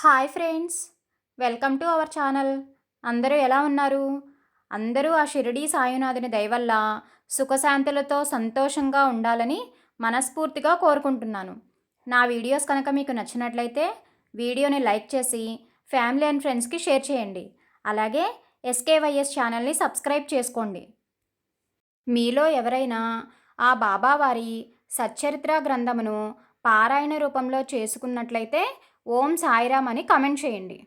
Hi friends welcome to our channel. అందరూ ఎలా ఉన్నారు? అందరూ ఆ షిరిడీ సాయినాథుని దయవల్ల సుఖశాంతులతో సంతోషంగా ఉండాలని మనస్ఫూర్తిగా కోరుకుంటున్నాను. నా వీడియోస్ కనుక మీకు నచ్చినట్లయితే వీడియోని లైక్ చేసి ఫ్యామిలీ అండ్ ఫ్రెండ్స్కి షేర్ చేయండి. అలాగే ఎస్కేవైఎస్ ఛానల్ని సబ్స్క్రైబ్ చేసుకోండి. మీలో ఎవరైనా ఆ బాబావారి సచ్చరిత్ర గ్రంథమును పారాయణ రూపంలో చేసుకున్నట్లయితే ఓం సాయిరామ్ అని కమెంట్ చేయండి.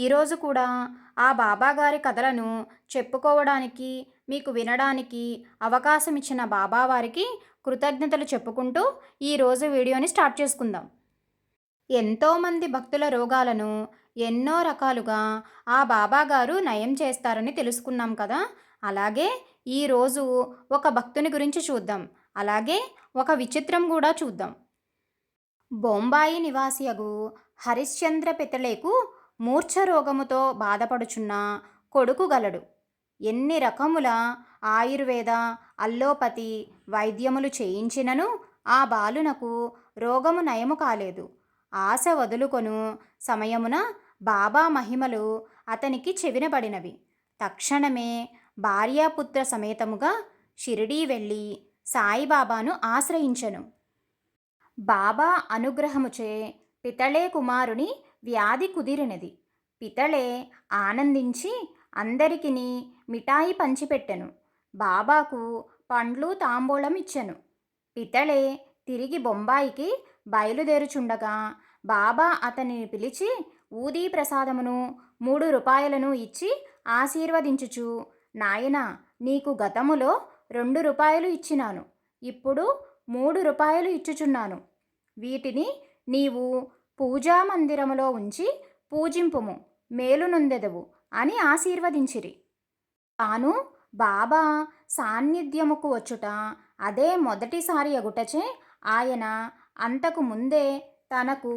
ఈరోజు కూడా ఆ బాబాగారి కథలను చెప్పుకోవడానికి మీకు వినడానికి అవకాశం ఇచ్చిన బాబావారికి కృతజ్ఞతలు చెప్పుకుంటూ ఈరోజు వీడియోని స్టార్ట్ చేసుకుందాం. ఎంతోమంది భక్తుల రోగాలను ఎన్నో రకాలుగా ఆ బాబాగారు నయం చేస్తారని తెలుసుకున్నాం కదా? అలాగే ఈరోజు ఒక భక్తుని గురించి చూద్దాం. అలాగే ఒక విచిత్రం కూడా చూద్దాం. బొంబాయి నివాసియగు హరిశ్చంద్ర పితలేకు మూర్ఛ రోగముతో బాధపడుచున్న కొడుకు గలడు. ఎన్ని రకముల ఆయుర్వేద అల్లోపతి వైద్యములు చేయించినను ఆ బాలునకు రోగము నయము కాలేదు. ఆశ వదులుకొను సమయమున బాబా మహిమలు అతనికి చెవినబడినవి. తక్షణమే భార్యాపుత్ర సమేతముగా షిరిడీ వెళ్ళి సాయిబాబాను ఆశ్రయించెను. బాబా అనుగ్రహముచే పితళే కుమారుని వ్యాధి కుదిరినది. పితళే ఆనందించి అందరికిని మిఠాయి పంచిపెట్టెను. బాబాకు పండ్లు తాంబూలం ఇచ్చెను పితళే తిరిగి బొంబాయికి బయలుదేరుచుండగా బాబా అతనిని పిలిచి ఊదీ ప్రసాదమును మూడు రూపాయలను ఇచ్చి ఆశీర్వదించుచు నాయన నీకు గతములో రెండు రూపాయలు ఇచ్చినాను. ఇప్పుడు మూడు రూపాయలు ఇచ్చుచున్నాను. వీటిని నీవు పూజా మందిరములో ఉంచి పూజింపుము మేలునుందెదవు అని ఆశీర్వదించిరి. తాను బాబా సాన్నిధ్యముకు వచ్చుట అదే మొదటిసారి అగుటచే ఆయన అంతకు ముందే తనకు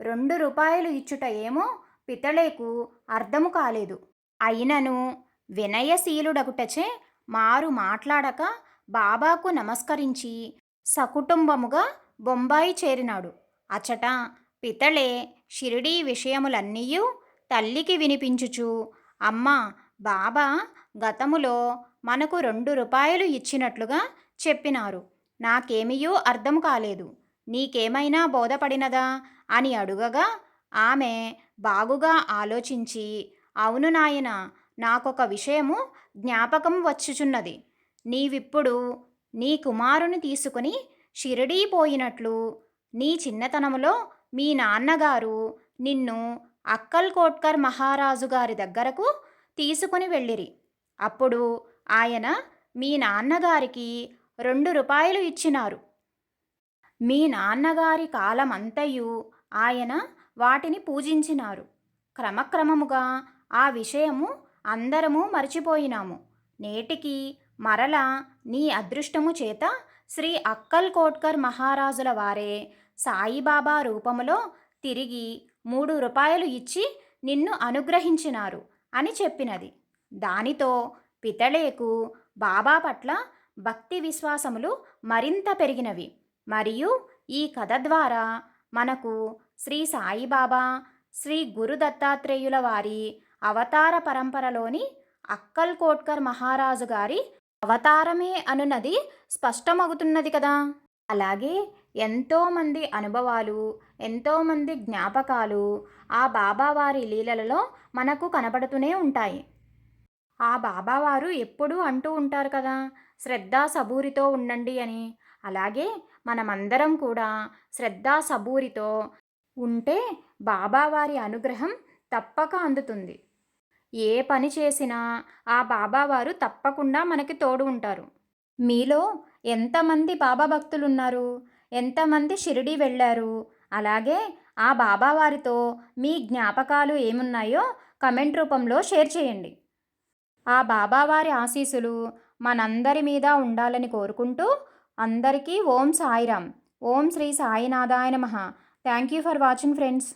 రెండు రూపాయలు ఇచ్చుట ఏమో పితళేకు అర్థము కాలేదు. అయినను వినయశీలుడగుటచే మారు మాట్లాడక బాబాకు నమస్కరించి సకుటుంబముగా బొంబాయి చేరినాడు. అచట పితళే షిరిడీ విషయములన్నీయూ తల్లికి వినిపించుచు అమ్మ బాబా గతములో మనకు రెండు రూపాయలు ఇచ్చినట్లుగా చెప్పినారు. నాకేమీయూ అర్థం కాలేదు. నీకేమైనా బోధపడినదా? అని అడుగగా ఆమె బాగుగా ఆలోచించి అవును నాయన నాకొక విషయము జ్ఞాపకం వచ్చుచున్నది. నీవిప్పుడు నీ కుమారుని తీసుకుని షిరిడీ పోయినట్లు నీ చిన్నతనములో మీ నాన్నగారు నిన్ను అక్కల్ కోట్కర్ మహారాజు గారి దగ్గరకు తీసుకుని వెళ్ళిరి. అప్పుడు ఆయన మీ నాన్నగారికి రెండు రూపాయలు ఇచ్చినారు. మీ నాన్నగారి కాలమంతయు ఆయన వాటిని పూజించినారు. క్రమక్రమముగా ఆ విషయము అందరము మర్చిపోయినాము. నేటికి మరల నీ అదృష్టము చేత శ్రీ అక్కల్ కోట్కర్ మహారాజుల వారే సాయిబాబా రూపములో తిరిగి మూడు రూపాయలు ఇచ్చి నిన్ను అనుగ్రహించినారు అని చెప్పినది. దానితో పితళేకు బాబా పట్ల భక్తి విశ్వాసములు మరింత పెరిగినవి. మరియు ఈ కథ ద్వారా మనకు శ్రీ సాయిబాబా శ్రీ గురు దత్తాత్రేయుల వారి అవతార పరంపరలోని అక్కల్ కోట్కర్ మహారాజు గారి అవతారమే అనున్నది స్పష్టమవుతున్నది కదా. అలాగే ఎంతోమంది అనుభవాలు ఎంతోమంది జ్ఞాపకాలు ఆ బాబావారి లీలలలో మనకు కనబడుతూనే ఉంటాయి. ఆ బాబావారు ఎప్పుడూ అంటూ ఉంటారు కదా శ్రద్ధ సబూరితో ఉండండి అని. అలాగే మనమందరం కూడా శ్రద్ధ సబూరితో ఉంటే బాబావారి అనుగ్రహం తప్పక అందుతుంది. ఏ పని చేసినా ఆ బాబావారు తప్పకుండా మనకి తోడు ఉంటారు. మీలో ఎంతమంది బాబా భక్తులున్నారు? ఎంతమంది షిరిడి వెళ్ళారు? అలాగే ఆ బాబావారితో మీ జ్ఞాపకాలు ఏమున్నాయో కమెంట్ రూపంలో షేర్ చేయండి. ఆ బాబావారి ఆశీస్సులు మనందరి మీద ఉండాలని కోరుకుంటూ అందరికీ ఓం సాయిరామ్. ఓం శ్రీ సాయినాథాయ నమ. Thank you for watching friends.